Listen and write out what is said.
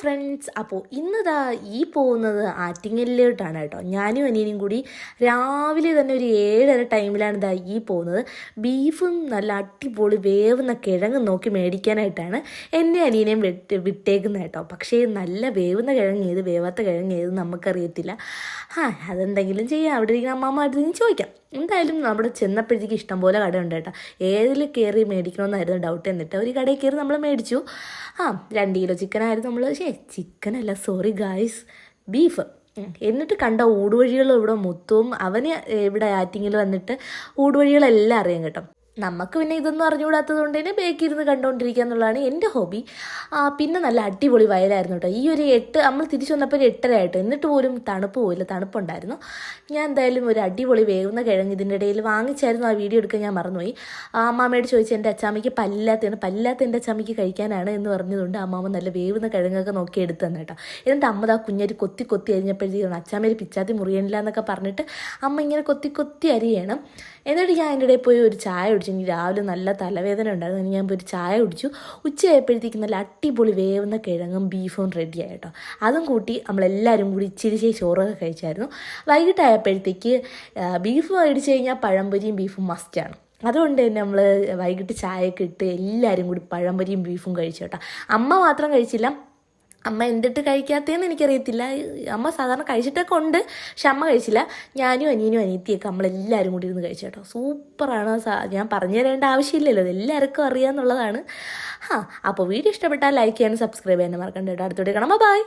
Friends അപ്പോൾ ഇന്നതാ ഈ പോകുന്നത് ആറ്റിങ്ങലിലോട്ടാണ് കേട്ടോ. ഞാനും അനിയനും കൂടി രാവിലെ തന്നെ ഒരു ഏഴര ടൈമിലാണ് ഇതാ ഈ പോകുന്നത്. ബീഫും നല്ല അടിപൊളി വേവുന്ന കിഴങ്ങ് നോക്കി മേടിക്കാനായിട്ടാണ് എന്റെ അനിയനെയും വിട്ട് വിട്ടേക്കുന്നത് കേട്ടോ. പക്ഷേ നല്ല വേവുന്ന കിഴങ്ങ് ഏത് വേവാത്ത കിഴങ്ങ് ഏത് നമുക്കറിയത്തില്ല. ആ അതെന്തെങ്കിലും ചെയ്യാം. അവിടെ ഇരിക്കുന്ന അമ്മാമ്മ അടുത്ത് ചോദിക്കാം. എന്തായാലും നമ്മുടെ ചെന്നപ്പോഴത്തേക്ക് ഇഷ്ടംപോലെ ഉണ്ട് കേട്ടോ. ഏതിൽ കയറി മേടിക്കണമെന്നായിരുന്നു ഡൗട്ട് എന്നിട്ട് ഒരു കടയിൽ കയറി നമ്മൾ മേടിച്ചു. ആ രണ്ട് കിലോ ചിക്കനായിരുന്നു നമ്മൾ. ശേ ചിക്കനല്ല സോറി ഗായ്സ് ബീഫ് എന്നിട്ട് കണ്ട ഊടുവഴികൾ ഇവിടെ മൊത്തവും അവന് ഇവിടെ ആറ്റിങ്ങിൽ വന്നിട്ട് ഊടുവഴികളെല്ലാം അറിയാം കേട്ടോ. നമുക്ക് പിന്നെ ഇതൊന്നും അറിഞ്ഞുകൂടാത്തത് കൊണ്ട് തന്നെ ബേക്ക് ഇരുന്ന് കണ്ടുകൊണ്ടിരിക്കുക എന്നുള്ളതാണ് എന്റെ ഹോബി പിന്നെ നല്ല അടിപൊളി വയലായിരുന്നു കേട്ടോ. ഈ ഒരു എട്ട് നമ്മൾ തിരിച്ചു വന്നപ്പോൾ ഒരു എട്ടര ആയിട്ട്. എന്നിട്ട് പോലും തണുപ്പ് പോയില്ല. തണുപ്പുണ്ടായിരുന്നു. ഞാൻ എന്തായാലും ഒരു അടിപൊളി വേവുന്ന കിഴങ്ങ് ഇതിന്റെ ഇടയിൽ വാങ്ങിച്ചായിരുന്നു. ആ വീഡിയോ എടുക്കാൻ ഞാൻ മറന്നുപോയി. ആ അമ്മാമ്മയോട് ചോദിച്ചു എന്റെ അച്ചാമ്മയ്ക്ക് പല്ലാത്തതാണ് പല്ലാത്ത എന്റെ അച്ചാമ്മയ്ക്ക് കഴിക്കാനാണ്? എന്ന് പറഞ്ഞതുകൊണ്ട് അമ്മാമ്മ നല്ല വേവുന്ന കിഴങ്ങൊക്കെ നോക്കി എടുത്തു തന്നെ കേട്ടോ. എന്നിട്ട് അമ്മ ആ കുഞ്ഞരി കൊത്തി കൊത്തി അരിഞ്ഞപ്പോഴത്തേക്കാണ് അച്ചാമ്മേര് പിച്ചാത്തി മുറിയണില്ല എന്നൊക്കെ പറഞ്ഞിട്ട് അമ്മ ഇങ്ങനെ കൊത്തി കൊത്തി അരിയണം. എന്നിട്ട് ഞാൻ അതിന്റെ ഇടയിൽ പോയി ഒരു ചായ കുടിച്ചു എനിക്ക് രാവിലെ നല്ല തലവേദന ഉണ്ടായിരുന്നു. ഞാൻ ഒരു ചായ കുടിച്ചു. ഉച്ചയായപ്പോഴത്തേക്കും നല്ല അടിപൊളി വേവുന്ന കിഴങ്ങും ബീഫും റെഡി കേട്ടോ. അതും കൂട്ടി നമ്മളെല്ലാവരും കൂടി ഇച്ചിരി ചോറൊക്കെ കഴിച്ചായിരുന്നു. വൈകിട്ടായപ്പോഴത്തേക്ക് ബീഫ് മേടിച്ച് കഴിഞ്ഞാൽ പഴംപൊരിയും ബീഫും മസ്റ്റാണ് അതുകൊണ്ട് തന്നെ നമ്മൾ വൈകിട്ട് ചായയൊക്കെ ഇട്ട് എല്ലാവരും കൂടി പഴംപൊരിയും ബീഫും കഴിച്ചു കേട്ടോ. അമ്മ മാത്രം കഴിച്ചില്ല. അമ്മ എന്തിട്ട് കഴിക്കാത്തതെന്ന് എനിക്കറിയത്തില്ല. അമ്മ സാധാരണ കഴിച്ചിട്ടൊക്കെ ഉണ്ട് പക്ഷെ അമ്മ കഴിച്ചില്ല. ഞാനും അനിയനും അനിയത്തിയൊക്കെ നമ്മളെല്ലാവരും കൂടി ഇരുന്ന് കഴിച്ചു കേട്ടോ സൂപ്പറാണ് ഞാൻ പറഞ്ഞു തരേണ്ട ആവശ്യമില്ലല്ലോ. എല്ലാവർക്കും അറിയാമെന്നുള്ളതാണ് ആ അപ്പോൾ വീഡിയോ ഇഷ്ടപ്പെട്ടാൽ ലൈക്ക് ചെയ്യാനും സബ്സ്ക്രൈബ് ചെയ്യാനും മറക്കണ്ട കേട്ടോ. അടുത്തോടെ കാണാം ബൈ